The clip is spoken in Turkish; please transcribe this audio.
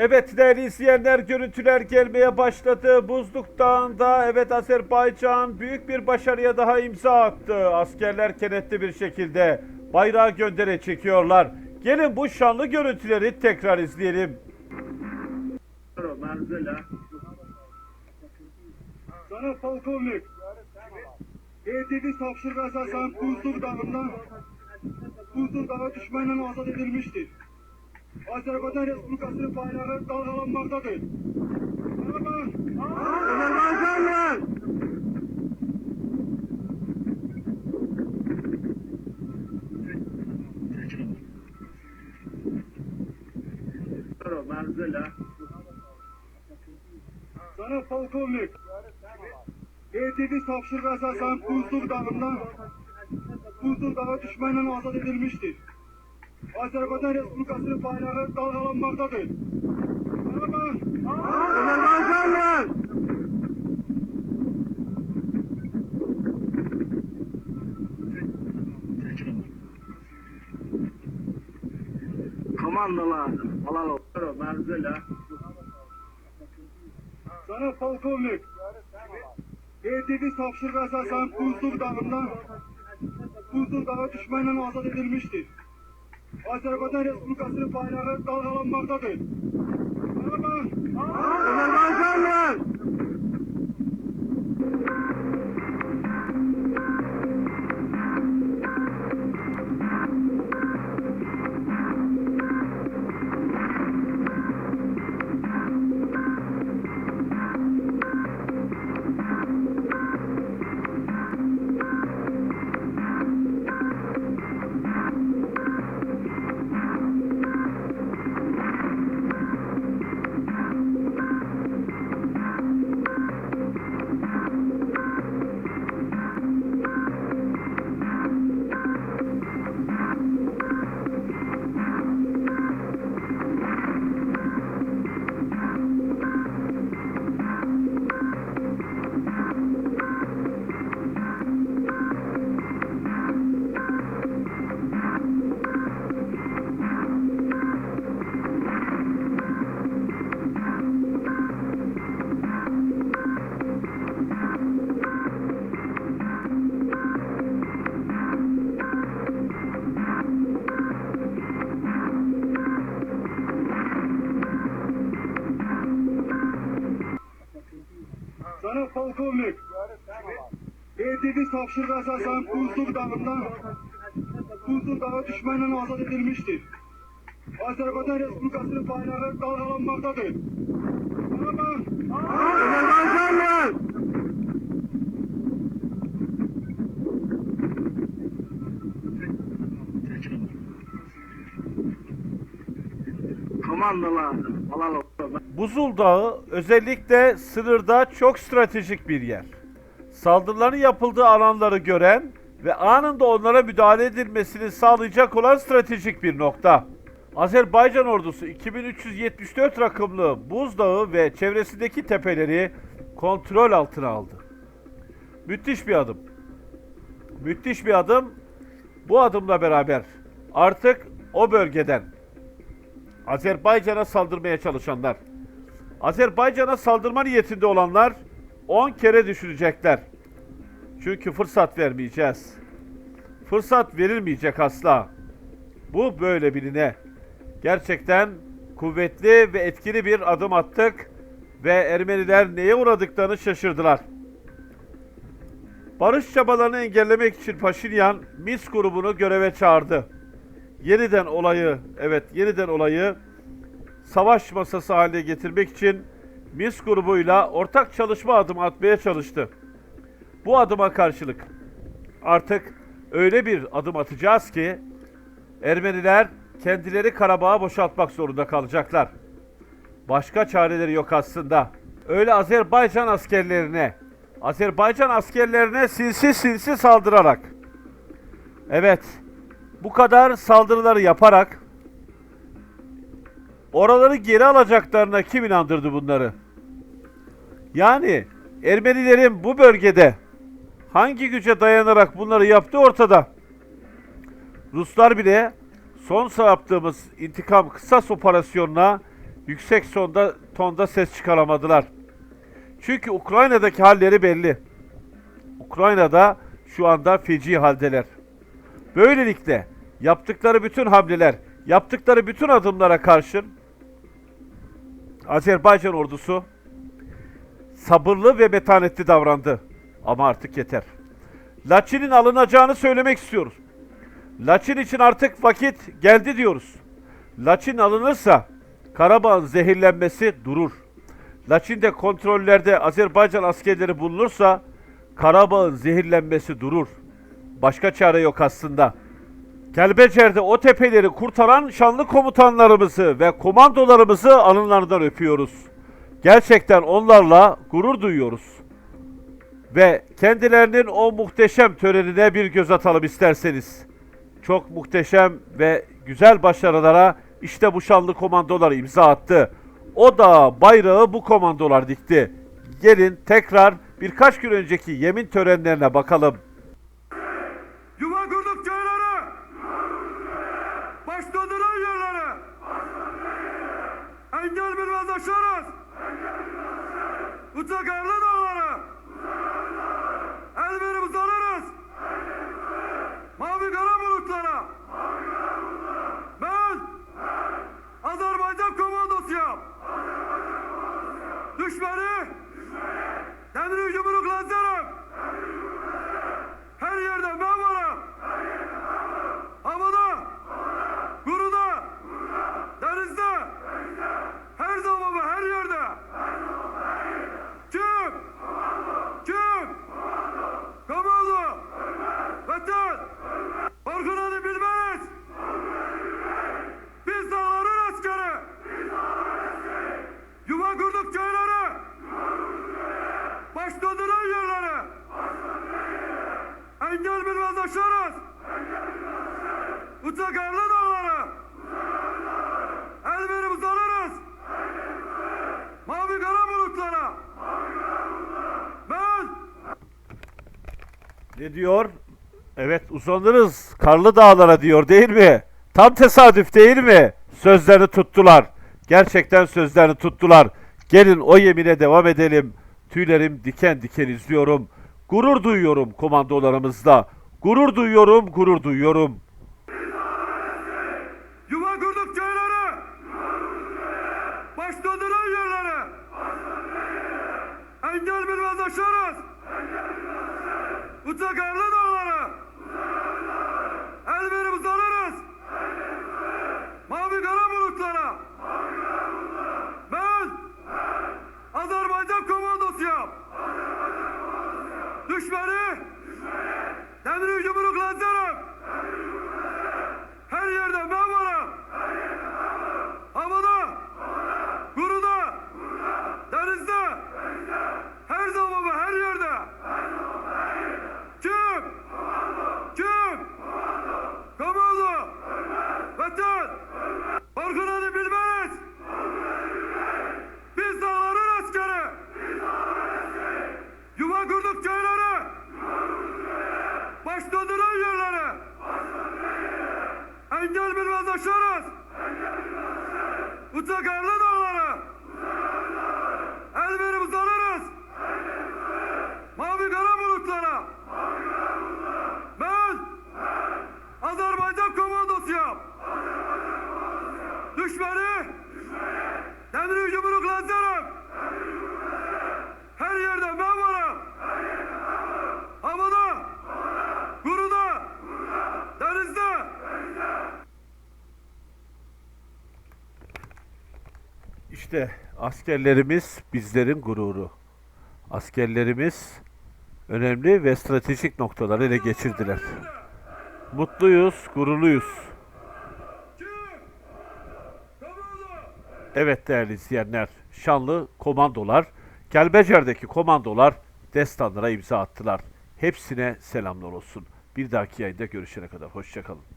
Evet değerli izleyenler görüntüler gelmeye başladı. Buzluk Dağı'nda evet Azerbaycan büyük bir başarıya daha imza attı. Askerler kenetli bir şekilde bayrağı göndere çekiyorlar. Gelin bu şanlı görüntüleri tekrar izleyelim. Sana polkovnik. Verdiğiniz tavşırga esasen Buzdur Dağı'ndan Buzdur Dağı düşmanla azat edilmiştir. Azerbaycan Respublikası'nın bayrağı dalgalanmaktadır. Merhaba. Azerbaycanlı! Sana polkovnik. Verdiğiniz tavşırga esasen Buzdur Dağı'ndan Buzdur Dağı düşmanla azat edilmiştir. Azerbaycan Respublikası'nın bayrağı dalgalanmaktadır. Merhaba. Azerbaycanlı! Komandolar, alalım. Sana polkovnik. Verdiğiniz tavşırga esasen Buzdur Dağı'ndan Buzdur Dağı düşmanla azat edilmiştir. Azerbaycan Respublikası'nın bayrağı dalgalanmaktadır. Polkovnik. Verdiğiniz tavşırga esasen Buzdur Dağı'ndan Buzdur Dağı düşmanla azat edilmiştir. Azerbaycan Respublikası'nın bayrağı dalgalanmaktadır. Merhaba. Azerbaycanlı! Komandolar, alalım. Buzul Dağı özellikle sınırda çok stratejik bir yer. Saldırıların yapıldığı alanları gören ve anında onlara müdahale edilmesini sağlayacak olan stratejik bir nokta. Azerbaycan ordusu 2374 rakımlı Buzdağı ve çevresindeki tepeleri kontrol altına aldı. Müthiş bir adım. Müthiş bir adım. Bu adımla beraber artık o bölgeden Azerbaycan'a saldırmaya çalışanlar, Azerbaycan'a saldırma niyetinde olanlar 10 kere düşünecekler. Çünkü fırsat vermeyeceğiz. Fırsat verilmeyecek asla. Bu böyle biline. Gerçekten kuvvetli ve etkili bir adım attık ve Ermeniler neye uğradıklarını şaşırdılar. Barış çabalarını engellemek için Paşinyan Mis grubunu göreve çağırdı yeniden olayı, evet yeniden olayı savaş masası haline getirmek için MIS grubuyla ortak çalışma adımı atmaya çalıştı. Bu adıma karşılık artık öyle bir adım atacağız ki Ermeniler kendileri Karabağ'a boşaltmak zorunda kalacaklar. Başka çareleri yok aslında. Öyle Azerbaycan askerlerine, Azerbaycan askerlerine sinsi sinsi saldırarak. Evet, bu kadar saldırıları yaparak oraları geri alacaklarına kim inandırdı bunları? Yani Ermenilerin bu bölgede hangi güce dayanarak bunları yaptı ortada. Ruslar bile son yaptığımız intikam kısas operasyonuna yüksek sonda tonda ses çıkaramadılar. Çünkü Ukrayna'daki halleri belli. Ukrayna'da şu anda feci haldeler. Böylelikle yaptıkları bütün hamleler, yaptıkları bütün adımlara karşın Azerbaycan ordusu sabırlı ve metanetli davrandı. Ama artık yeter. Laçin'in alınacağını söylemek istiyoruz. Laçin için artık vakit geldi diyoruz. Laçin alınırsa Karabağ'ın zehirlenmesi durur. Laçin'de kontrollerde Azerbaycan askerleri bulunursa Karabağ'ın zehirlenmesi durur. Başka çare yok aslında. Kelbecer'de o tepeleri kurtaran şanlı komutanlarımızı ve komandolarımızı alınlarından öpüyoruz. Gerçekten onlarla gurur duyuyoruz. Ve kendilerinin o muhteşem törenine bir göz atalım isterseniz. Çok muhteşem ve güzel başarılara işte bu şanlı komandolar imza attı. O da bayrağı bu komandolar dikti. Gelin tekrar birkaç gün önceki yemin törenlerine bakalım. Mutlaka Ne diyor? Evet uzanırız karlı dağlara diyor değil mi? Tam tesadüf değil mi? Sözlerini tuttular. Gerçekten sözlerini tuttular. Gelin o yemine devam edelim. Tüylerim diken diken izliyorum. Gurur duyuyorum komandolarımızla. Gurur duyuyorum, gurur duyuyorum. Evli dağları. El verip uzanırız. Mavi kara bulutlara. Ben Azerbaycan komandosuyum. Düşmanı İşte askerlerimiz bizlerin gururu. Askerlerimiz önemli ve stratejik noktaları ele geçirdiler. Mutluyuz, gururluyuz. Evet değerli izleyenler, şanlı komandolar, Kelbecer'deki komandolar destanlara imza attılar. Hepsine selamlar olsun. Bir dahaki yayında görüşene kadar hoşçakalın.